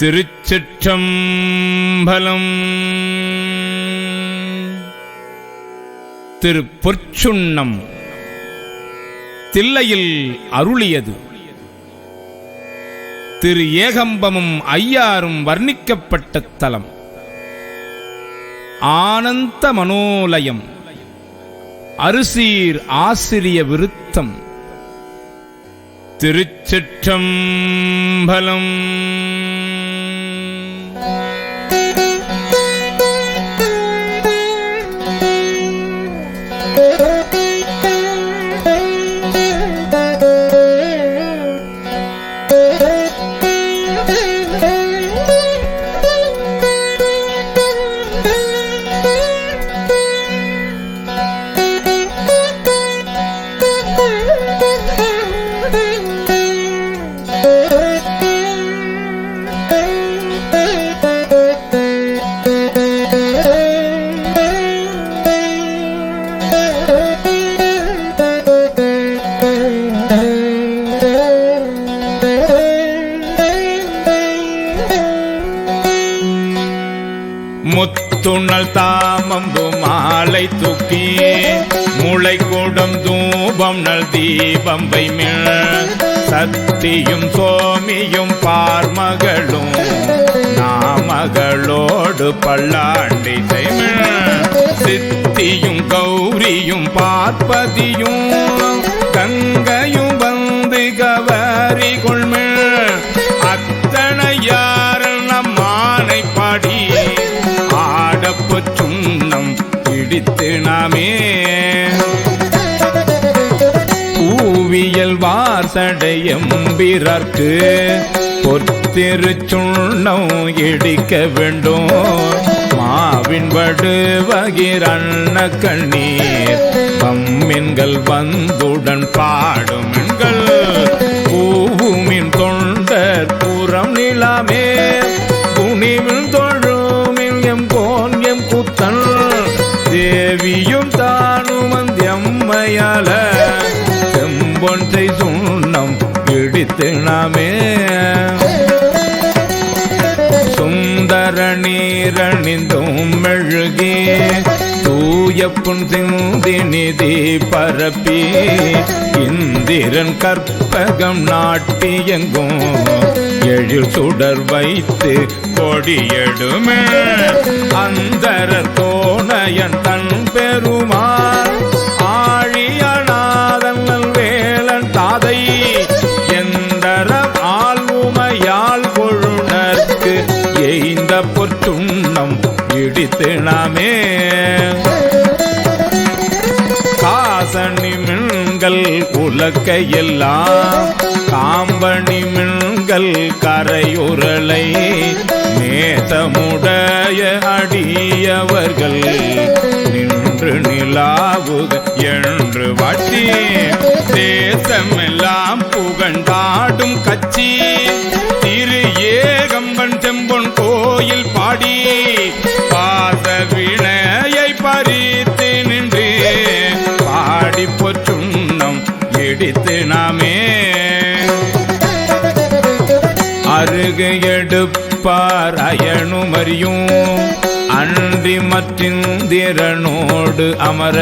திருச்சிற்றம்பலம். திரு பொற்சுண்ணம் தில்லையில் அருளியது. திரு ஏகம்பமும் ஐயாரும் வர்ணிக்கப்பட்ட தலம். ஆனந்த மனோலயம் அரிசீர் ஆசிரிய விருத்தம். திருச்சிற்றம்பலம். முத்துணல் தாமம்பு மாலை தூக்கி முளை கூடம் தூபம் நல் தீபம் வைமிழ். சத்தியும் சோமியும் பார்மகளும் நாமகளோடு பல்லாண்டி செய்மிழ். சித்தியும் கௌரியும் பார்ப்பதியும் பூவியல் வாசடையம்பிறர்க்கு பொத்திரு சுண்ணம் இடிக்க வேண்டும். மாவின் வடுவகிரண்ண கண்ணீர் பம்மின்கள் வந்துடன் பாடும் பூவுமின் தொண்டர் புறம் நிலாமே. துணிவில் தொழுமில் எம் கோன் எம் குத்தன். தேவியும் தானுமந்தியம்மையால செம்பொன்றை திணமே சுந்தர நீரணிந்தும் மெழுகே தூய புன் சிந்தி நிதி பரப்பி இந்திரன் கற்பகம் நாட்டியெங்கும் எழில் சுடர் வைத்து கொடியெடுமே. அந்தர தோணையன் தன் துண்ணம் இடித்து நாமே காசணி மின்கள் உலக்கையெல்லாம் காம்பணி மின்கள் கரையுரலை நேதமுடைய அடியவர்கள் நின்று நிலாவுக என்று வாட்டி. தேசமெல்லாம் புகண்டாடும் கட்சி பாடி பாச வினையை பறித்து நின்று பாடி பொற்றுண்ணம் இடித்து நாமே. அருகு எடுப்பார் அயனுமறியும் அன்றி மற்றின் திறனோடு அமர